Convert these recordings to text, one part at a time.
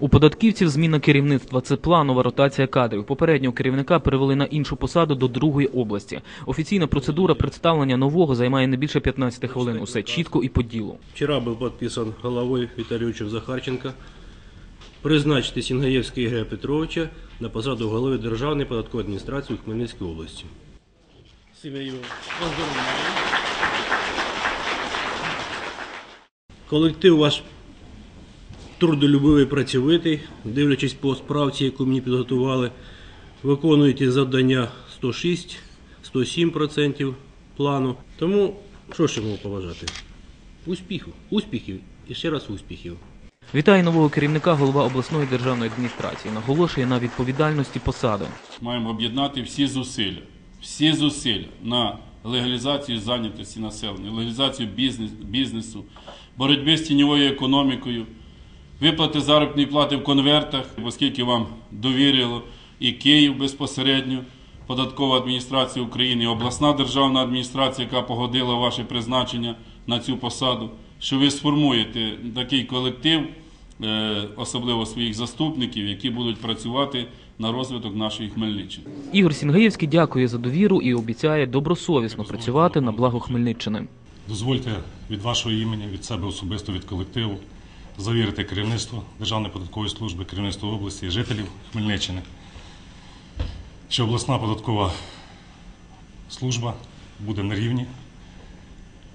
У податківців зміна керівництва це планова ротація кадрів. Попереднього керівника перевели на іншу посаду до другої області. Офіційна процедура представлення нового займає не більше 15 хвилин. Усе чітко і по ділу. Вчера был подписан головой Витальевичем Захарченко призначити Сінгаєвського Ігоря Петровича на посаду голови Державної податкової адміністрації у Хмельницькій області. Колектив ваш трудолюбивий працьовитий, дивлячись по справці, яку мені підготували, виконуєте завдання 106, 107% плану. Тому що ж йому поважати? Успіху, успіхів і ще раз успіхів. Вітає нового керівника голова обласної державної адміністрації. Наголошує на відповідальності посади. маємо об'єднати всі зусилля, всі зусилля на легалізацію зайнятості населення, легалізацію бізнесу, боротьби з тіньовою економікою, виплати заробітної плати в конвертах, оскільки вам довірило і Київ безпосередньо, податкова адміністрація України, і обласна державна адміністрація, яка погодила ваше призначення на цю посаду, що ви сформуєте такий колектив, е, особливо своїх заступників, які будуть працювати на розвиток нашої Хмельниччини. Ігор Сінгаєвський дякує за довіру і обіцяє добросовісно працювати на благо Хмельниччини. Дозвольте від вашого імені, від себе особисто, від колективу, завірити керівництво Державної податкової служби, керівництво області і жителів Хмельниччини, що обласна податкова служба буде на рівні,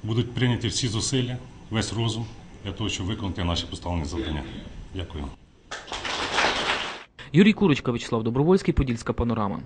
будуть прийняті всі зусилля, весь розум для того, щоб виконати наші поставлені завдання. Дякую. Юрій Курочка, Вячеслав Добровольський, Подільська панорама.